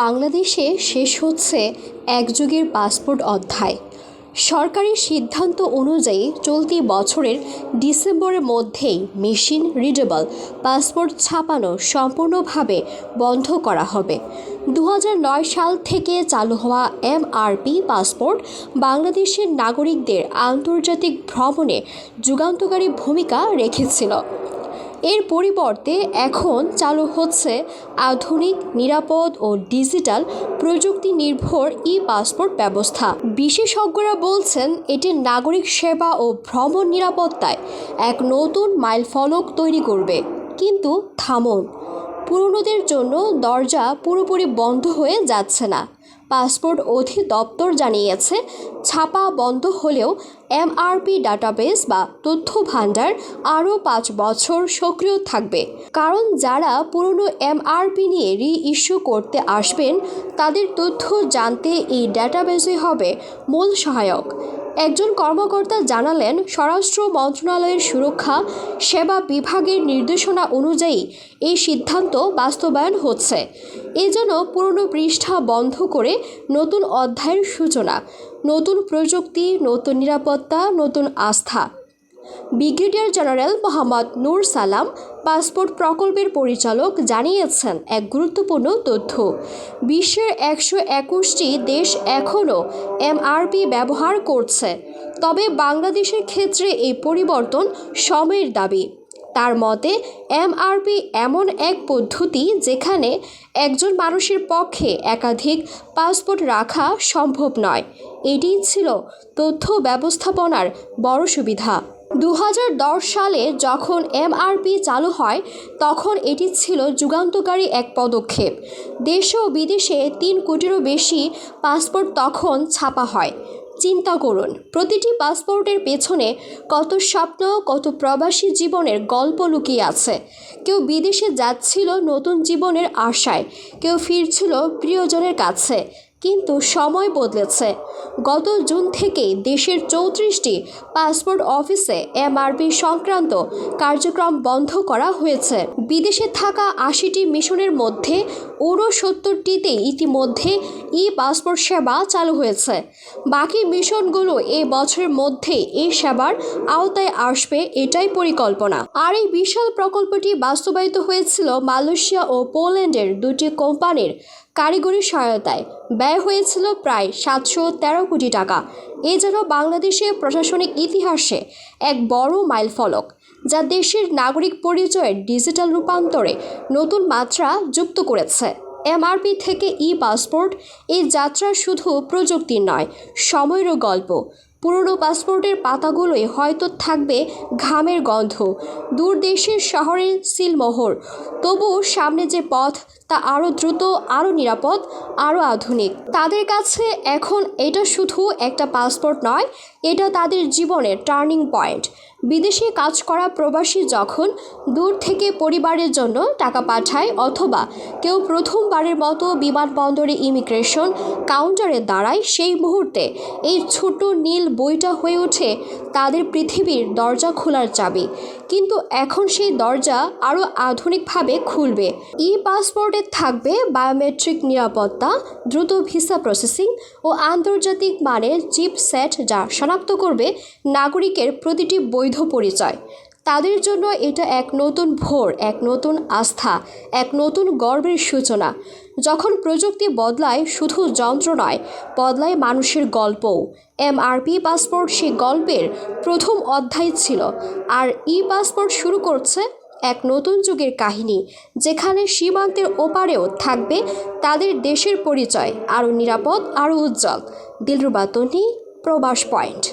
বাংলাদেশে শেষ হচ্ছে এক যুগের পাসপোর্ট অধ্যায়। সরকারি সিদ্ধান্ত অনুযায়ী চলতি বছরের ডিসেম্বরের মধ্যেই মেশিন রিডেবল, পাসপোর্ট ছাপানো সম্পূর্ণভাবে বন্ধ করা হবে। দু হাজার নয় সাল থেকে চালু হওয়া এমআরপি পাসপোর্ট বাংলাদেশের নাগরিকদের আন্তর্জাতিক ভ্রমণে যুগান্তকারী ভূমিকা রেখেছিল। এর পরিবর্তে এখন চালু হচ্ছে আধুনিক, নিরাপদ ও ডিজিটাল প্রযুক্তি নির্ভর ই পাসপোর্ট ব্যবস্থা। বিশেষজ্ঞরা বলছেন, এটি নাগরিক সেবা ও ভ্রমণ নিরাপত্তায় এক নতুন মাইলফলক তৈরি করবে। কিন্তু থামুন, পুরনোদের জন্য দরজা পুরোপুরি বন্ধ হয়ে যাচ্ছে না। পাসপোর্ট অধিদপ্তর জানিয়েছে ছাপা বন্ধ হলেও এমআরপি ডাটাবেস বা তথ্য ভাণ্ডার আরও পাঁচ বছর সক্রিয় থাকবে। কারণ যারা পুরনো এমআরপি নিয়ে রি ইস্যু করতে আসবেন, তাদের তথ্য জানতে এই ডাটাবেসই হবে মূল সহায়ক। একজন কর্মকর্তা জানালেন, স্বরাষ্ট্র মন্ত্রণালয়ের সুরক্ষা, সেবা বিভাগের নির্দেশনা অনুযায়ী এই সিদ্ধান্ত বাস্তবায়ন হচ্ছে। এজন্য পুরনো পৃষ্ঠা বন্ধ করে নতুন অধ্যায়ের সূচনা, নতুন প্রযুক্তি, নতুন নিরাপত্তা, নতুন আস্থা। ব্রিগেডিয়ার জেনারেল মোহাম্মদ নূর সালাম পাসপোর্ট প্রকল্পের পরিচালক জানিয়েছেন এক গুরুত্বপূর্ণ তথ্য। বিশ্বের একশো একুশটি দেশ এখনও এমআরপি ব্যবহার করছে, তবে বাংলাদেশের ক্ষেত্রে এই পরিবর্তন সময়ের দাবি। তার মতে, এমআরপি এমন এক পদ্ধতি যেখানে একজন মানুষের পক্ষে একাধিক পাসপোর্ট রাখা সম্ভব নয়। এটিই ছিল তথ্য ব্যবস্থাপনার বড় সুবিধা। দু হাজার দশ সালে যখন এমআরপি চালু হয়, তখন এটি ছিল যুগান্তকারী এক পদক্ষেপ। দেশ ও বিদেশে তিন কোটিরও বেশি পাসপোর্ট তখন ছাপা হয়। চিন্তা করুন। প্রতিটি পাসপোর্টের পেছনে কত স্বপ্ন, কত প্রবাসী জীবনের গল্প লুকিয়ে আছে। কেউ বিদেশে যাচ্ছিল নতুন জীবনের আশায়, কেউ ফিরছিল প্রিয়জনের কাছে, কিন্তু সময় বদলেছে। গত জুন থেকেই দেশের চৌত্রিশটি পাসপোর্ট অফিসে এমআরপি সংক্রান্ত কার্যক্রম বন্ধ করা হয়েছে। বিদেশে থাকা আশিটি মিশনের মধ্যে ঊনসত্তরটিতে ইতিমধ্যে ই পাসপোর্ট সেবা চালু হয়েছে। বাকি মিশনগুলো এ বছরের মধ্যে এই সেবার আওতায় আসবে এটাই পরিকল্পনা। আর এই বিশাল প্রকল্পটি বাস্তবায়িত হয়েছিল মালয়েশিয়া ও পোল্যান্ডের দুটি কোম্পানির কারিগরি সহায়তায়। ব্যয় হয়েছিল প্রায় সাতশো তেরো কোটি টাকা। এ যেন বাংলাদেশের প্রশাসনিক ইতিহাসে এক বড় মাইলফলক, যা দেশের নাগরিক পরিচয়ের ডিজিটাল রূপান্তরে নতুন মাত্রা যুক্ত করেছে। এমআরপি থেকে ই পাসপোর্ট এই যাত্রা শুধু প্রযুক্তির নয়, সময়েরও গল্প। পুরনো পাসপোর্টের পাতাগুলোয় হয়তো থাকবে ঘামের গন্ধ। দূর দেশের শহরের সিলমোহর তবু সামনে যে পথ তা আরও দ্রুত আরও নিরাপদ আরও আধুনিক। তাদের কাছে এখন এটা শুধু একটা পাসপোর্ট নয়, এটা তাদের জীবনের টার্নিং পয়েন্ট বিদেশে কাজ করা প্রবাসী যখন দূর থেকে পরিবারের জন্য টাকা পাঠায় অথবা কেউ প্রথমবারের মতো বিমানবন্দরে ইমিগ্রেশন কাউন্টারে দাঁড়ায়, সেই মুহূর্তে এই ছোট নীল বইটা হয়ে ওঠে তাদের পৃথিবীর দরজা খোলার চাবি। কিন্তু এখন সেই দরজা আরও আধুনিকভাবে খুলবে। ই পাসপোর্টে থাকবে বায়োমেট্রিক নিরাপত্তা, দ্রুত ভিসা প্রসেসিং ও আন্তর্জাতিক মানের চিপ সেট যা শনাক্ত করবে নাগরিকের প্রতিটি বৈধ পরিচয়। তাদের জন্য এটা এক নতুন ভোর, এক নতুন আস্থা, এক নতুন গর্বের সূচনা। যখন প্রযুক্তি বদলায়, শুধু যন্ত্র নয়, বদলায় মানুষের গল্পও। এমআরপি পাসপোর্ট সেই গল্পের প্রথম অধ্যায় ছিল, আর ই পাসপোর্ট শুরু করছে এক নতুন যুগের কাহিনী, যেখানে সীমান্তের ওপারেও থাকবে তাদের দেশের পরিচয়, আরও নিরাপদ, আরও উজ্জ্বল। দিলরুবা তনি, প্রবাস পয়েন্ট।